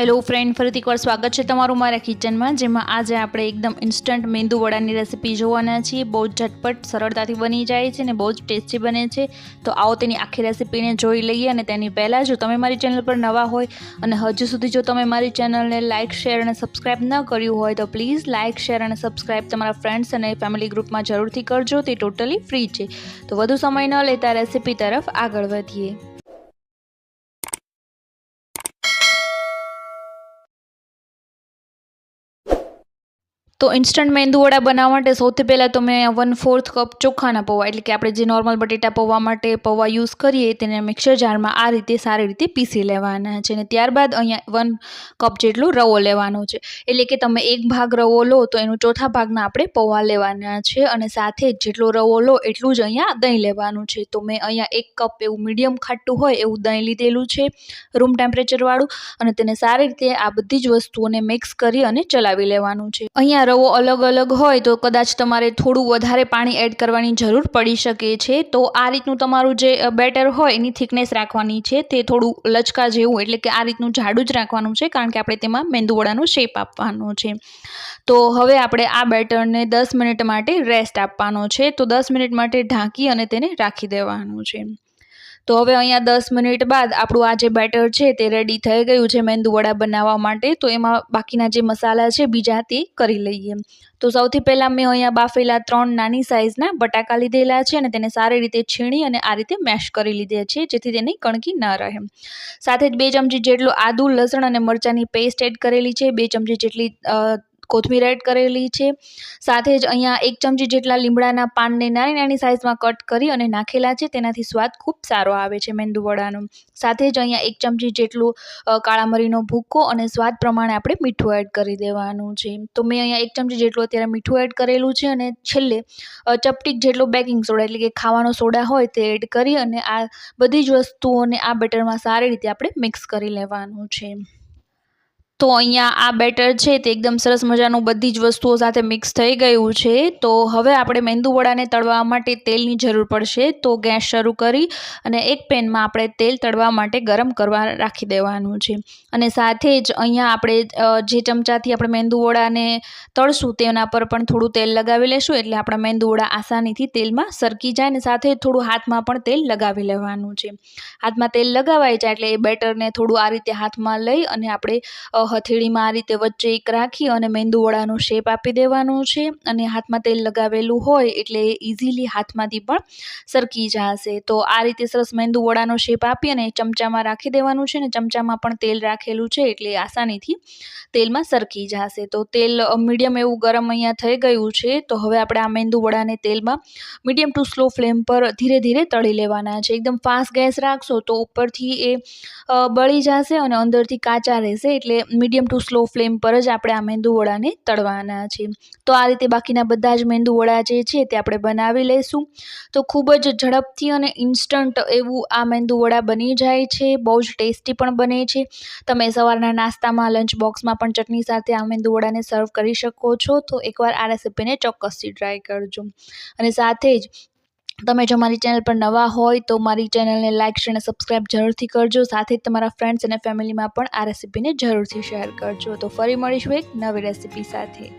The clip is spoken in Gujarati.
હેલો ફ્રેન્ડ ફરીથી એકવાર સ્વાગત છે તમારું મારા કિચનમાં જેમાં આજે આપણે એકદમ ઇન્સ્ટન્ટ મેંદુ વડાની રેસીપી જોવાના છીએ. બહુ જ ઝટપટ, સરળતાથી બની જાય છે અને બહુ જ ટેસ્ટી બને છે. તો આવો તેની આખી રેસીપીને જોઈ લઈએ અને તેની પહેલાં જો તમે મારી ચેનલ પર નવા હોય અને હજુ સુધી જો તમે મારી ચેનલને લાઇક શેર અને સબસ્ક્રાઇબ ન કર્યું હોય તો પ્લીઝ લાઇક શેર અને સબસ્ક્રાઇબ તમારા ફ્રેન્ડ્સ અને ફેમિલી ગ્રુપમાં જરૂરથી કરજો. તે ટોટલી ફ્રી છે. તો વધુ સમય ન લેતા રેસીપી તરફ આગળ વધીએ. તો ઇન્સ્ટન્ટ મેંદુવડા બનાવવા માટે સૌથી પહેલાં તો મેં વન ફોર્થ કપ ચોખાના પૌવા, એટલે કે આપણે જે નોર્મલ બટેટા પૌવા માટે પૌવા યુઝ કરીએ તેને મિક્સર જારમાં આ રીતે સારી રીતે પીસી લેવાના છે. અને ત્યારબાદ અહીંયા વન કપ જેટલો રવો લેવાનો છે. એટલે કે તમે એક ભાગ રવો લો તો એનું ચોથા ભાગના આપણે પૌવા લેવાના છે અને સાથે જેટલો રવો લો એટલું જ અહીંયા દહીં લેવાનું છે. તો મેં અહીંયા એક કપ એવું મીડિયમ ખાટું હોય એવું દહીં લીધેલું છે રૂમ ટેમ્પરેચરવાળું અને તેને સારી રીતે આ બધી જ વસ્તુઓને મિક્સ કરી અને ચલાવી લેવાનું છે. અહીંયા રવો અલગ અલગ હોય તો કદાચ તમારે થોડું વધારે પાણી એડ કરવાની જરૂર પડી શકે છે. તો આ રીતનું તમારું જે બેટર હોય એની થિકનેસ રાખવાની છે. તે થોડું લચકા જેવું એટલે કે આ રીતનું જાડું જ રાખવાનું છે કારણ કે આપણે તેમાં મેંદુવડાનો શેપ આપવાનો છે. તો હવે આપણે આ બેટરને દસ મિનિટ માટે રેસ્ટ આપવાનો છે. તો દસ મિનિટ માટે ઢાંકી અને તેને રાખી દેવાનું છે. તો હવે અહીંયા દસ મિનિટ બાદ આપણું આ જે બેટર છે તે રેડી થઈ ગયું છે મેંદુ વડા બનાવવા માટે. તો એમાં બાકીના જે મસાલા છે બીજા તે કરી લઈએ. તો સૌથી પહેલાં મેં અહીંયા બાફેલા ત્રણ નાની સાઇઝના બટાકા લીધેલા છે અને તેને સારી રીતે છીણી અને આ રીતે મેશ કરી લીધે છે, જેથી તેની કણકી ન રહે. સાથે જ બે ચમચી જેટલું આદુ, લસણ અને મરચાંની પેસ્ટ એડ કરેલી છે. બે ચમચી જેટલી કોથમીર એડ કરેલી છે. સાથે જ અહીંયા એક ચમચી જેટલા લીમડાના પાનને નાની નાની સાઇઝમાં કટ કરી અને નાખેલા છે. તેનાથી સ્વાદ ખૂબ સારો આવે છે મેંદુ વડાનો. સાથે જ અહીંયા એક ચમચી જેટલું કાળા મરીનો ભૂકો અને સ્વાદ પ્રમાણે આપણે મીઠું એડ કરી દેવાનું છે. તો મેં અહીંયા એક ચમચી જેટલું અત્યારે મીઠું એડ કરેલું છે અને છેલ્લે ચપટીક જેટલો બેકિંગ સોડા એટલે કે ખાવાનો સોડા હોય તે એડ કરી અને આ બધી જ વસ્તુઓને આ બેટરમાં સારી રીતે આપણે મિક્સ કરી લેવાનું છે. તો અહીંયા આ બેટર છે તે એકદમ સરસ મજાનું બધી જ વસ્તુઓ સાથે મિક્સ થઈ ગયું છે. તો હવે આપણે મેંદુવડાને તળવા માટે તેલની જરૂર પડશે. તો ગેસ શરૂ કરી અને એક પેનમાં આપણે તેલ તળવા માટે ગરમ કરવા રાખી દેવાનું છે. અને સાથે જ અહીંયા આપણે જે ચમચાથી આપણે મેંદુવડાને તળશું તેના પર પણ થોડું તેલ લગાવી લેશું. એટલે આપણા મેંદુવડા આસાનીથી તેલમાં સરકી જાય અને સાથે થોડું હાથમાં પણ તેલ લગાવી લેવાનું છે. હાથમાં તેલ લગાવાય જાય એટલે એ બેટરને થોડું આ રીતે હાથમાં લઈ અને આપણે હથેળીમાં આ રીતે વચ્ચે એક રાખી અને મેંદુવડાનું શેપ આપી દેવાનું છે અને હાથમાં તેલ લગાવેલું હોય એટલે ઇઝીલી હાથમાંથી પણ સરકી જશે. તો આ રીતે સરસ મેંદુવડાનો શેપ આપી અને ચમચામાં રાખી દેવાનું છે ને ચમચામાં પણ તેલ રાખેલું છે એટલે આસાનીથી તેલમાં સરકી જશે. તો તેલ મીડિયમ એવું ગરમ અહીંયા થઈ ગયું છે તો હવે આપણે આ મેંદુવડાને તેલમાં મીડિયમ ટુ સ્લો ફ્લેમ પર ધીરે ધીરે તળી લેવાના છે. એકદમ ફાસ્ટ ગેસ રાખશો તો ઉપરથી એ બળી જશે અને અંદરથી કાચા રહેશે એટલે મીડિયમ ટુ સ્લો ફ્લેમ પર જ આપણે આ મેંદુવડાને તળવાના છે તો આ રીતે બાકીના બધા જ મેંદુવડા જે છે તે આપણે બનાવી લઈશું. તો ખૂબ જ ઝડપથી અને ઇન્સ્ટન્ટ એવું આ મેંદુવડા બની જાય છે. બહુ જ ટેસ્ટી પણ બને છે. તમે સવારના નાસ્તામાં, લંચ બોક્સમાં પણ ચટણી સાથે આ મેંદુવડાને સર્વ કરી શકો છો. તો એકવાર આ રેસીપીને ચોક્કસથી ટ્રાય કરજો. અને સાથે જ તમે જો મારી ચેનલ પર નવા હોય તો મારી ચેનલને લાઇક શેર અને સબસ્ક્રાઈબ જરૂરથી કરજો. સાથે જ તમારા ફ્રેન્ડ્સ અને ફેમિલીમાં પણ આ રેસીપીને જરૂરથી શેર કરજો. તો ફરી મળીશું એક નવી રેસીપી સાથે.